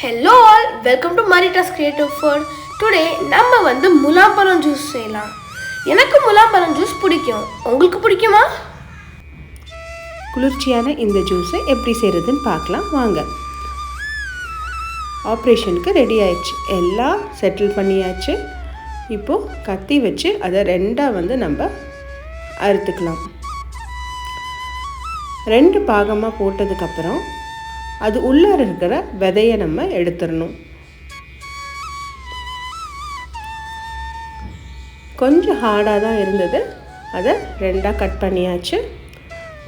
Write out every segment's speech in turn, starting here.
Hello all welcome to Marita's creative food today நம்ம வந்து முலாம்பழம் juice செய்யலாம். எனக்கு முலாம்பழம் ஜூஸ் பிடிக்கும். உங்களுக்கு பிடிக்குமா? குளிர்ச்சியான இந்த ஜூஸை எப்படி செய்கிறதுன்னு பார்க்கலாம். வாங்க. ஆப்ரேஷனுக்கு ரெடி ஆயிடுச்சு. எல்லாம் செட்டில் பண்ணியாச்சு. இப்போது கத்தி வச்சு அதை ரெண்டாக வந்து நம்ம அறுத்துக்கலாம். ரெண்டு பாகமாக போட்டதுக்கப்புறம் அது உள்ளார இருக்கிற விதையை நம்ம எடுத்துடணும். கொஞ்சம் ஹார்டாக தான் இருந்தது. அதை ரெண்டாக கட் பண்ணியாச்சு.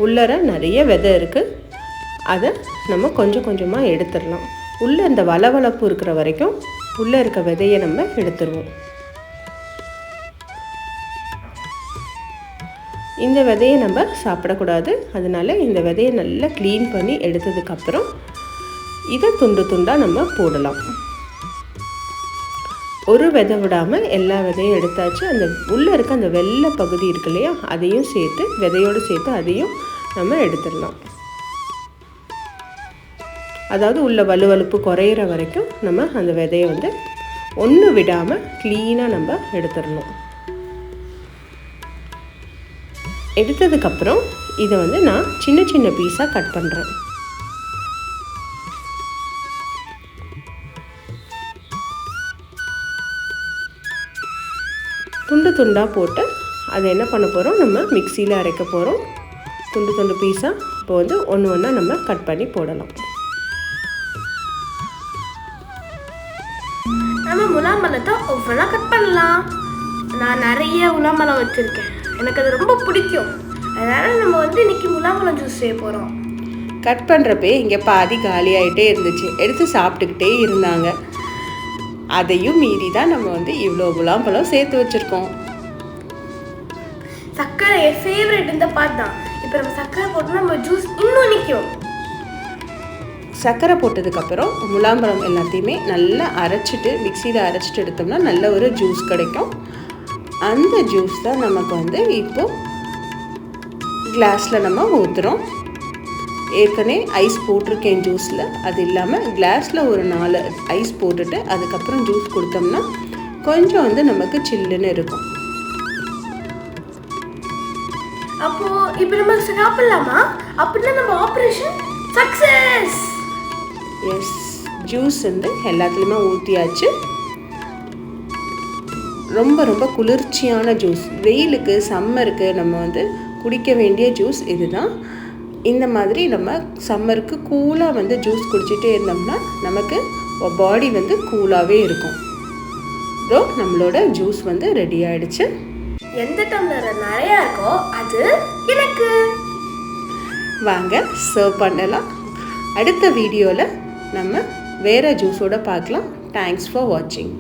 உள்ளர நிறைய விதை இருக்குது அதை நம்ம கொஞ்சம் கொஞ்சமாக எடுத்துடலாம். உள்ளே இந்த வளவளப்பு இருக்கிற வரைக்கும் உள்ளே இருக்க விதையை நம்ம எடுத்துருவோம். இந்த விதையை நம்ம சாப்பிடக்கூடாது. அதனால இந்த விதையை நல்லா க்ளீன் பண்ணி எடுத்ததுக்கப்புறம் இதை துண்டு துண்டாக நம்ம போடலாம். ஒரு விதை விடாமல் எல்லா விதையும் எடுத்தாச்சு. அந்த உள்ளே இருக்க அந்த வெள்ளை பகுதி இருக்கு இல்லையா அதையும் சேர்த்து விதையோடு சேர்த்து அதையும் நம்ம எடுத்துடலாம். அதாவது உள்ள வலுவலுப்பு குறையிற வரைக்கும் நம்ம அந்த விதையை வந்து ஒன்று விடாமல் க்ளீனாக நம்ம எடுத்துடணும். எடுத்ததுக்கப்புறம் இதை வந்து நான் சின்ன சின்ன பீஸாக கட் பண்ணுறேன் துண்டு துண்டாக போட்டு அதை என்ன பண்ண போகிறோம் நம்ம மிக்சியில் அரைக்க போகிறோம் துண்டு துண்டு பீஸாக இப்போ வந்து ஒன்று ஒன்றா நம்ம கட் பண்ணி போடலாம். நம்ம முலாம்பழத்தை ஒவ்வொன்றா கட் பண்ணலாம். நான் நிறைய முலாம்பழம் வச்சுருக்கேன். எனக்கு அது ரொம்ப பிடிக்கும். அதனால் நம்ம வந்து இன்னைக்கு முலாம்பழம் ஜூஸ் செய்ய போகிறோம் கட் பண்ணுறப்பே இங்கே பாதி காலியாகிட்டே இருந்துச்சு. எடுத்து சாப்பிட்டுக்கிட்டே இருந்தாங்க. அதையும் மீறி தான் நம்ம வந்து இவ்வளோ முலாம்பழம் சேர்த்து வச்சுருக்கோம். சர்க்கரை என் ஃபேவரட் இந்த பாட் தான். இப்போ நம்ம சர்க்கரை போட்டு நம்ம ஜூஸ் இன்னும் நிற்கும் சர்க்கரை போட்டதுக்கப்புறம் முலாம்பழம் எல்லாத்தையுமே நல்லா அரைச்சிட்டு மிக்சியில் அரைச்சிட்டு எடுத்தோம்னா நல்ல ஒரு ஜூஸ் கிடைக்கும். அந்த ஜூஸ் தான் நமக்கு வந்து இப்போது கிளாஸில் நம்ம ஊற்றுறோம் ஏற்கனவே ஐஸ் போட்டிருக்கேன் ஜூஸில். அது இல்லாமல் கிளாஸில் ஒரு நாலு ஐஸ் போட்டுட்டு அதுக்கப்புறம் ஜூஸ் கொடுத்தோம்னா கொஞ்சம் வந்து நமக்கு சில்லுன்னு இருக்கும். அப்போ இப்போ நம்ம சாப்பிடலாமா? அப்படின்னா நம்ம ஆப்ரேஷன் சக்சஸ் எஸ் ஜூஸ் வந்து எல்லாத்துலேயுமே ஊற்றியாச்சு ரொம்ப ரொம்ப குளிர்ச்சியான ஜூஸ் வெயிலுக்கு சம்மருக்கு நம்ம வந்து குடிக்க வேண்டிய ஜூஸ் இதுதான். இந்த மாதிரி நம்ம சம்மருக்கு கூலாக வந்து ஜூஸ் குடிச்சிட்டே இருந்தோம்னா நமக்கு பாடி வந்து கூலாகவே இருக்கும். ஸோ நம்மளோட ஜூஸ் வந்து ரெடி ஆயிடுச்சு. எந்த டம்ளர் நிறையா இருக்கோ அது எனக்கு. வாங்க சர்வ் பண்ணலாம். அடுத்த வீடியோவில் நம்ம வேறு ஜூஸோட பார்க்கலாம். தேங்க்ஸ் ஃபார் வாட்சிங்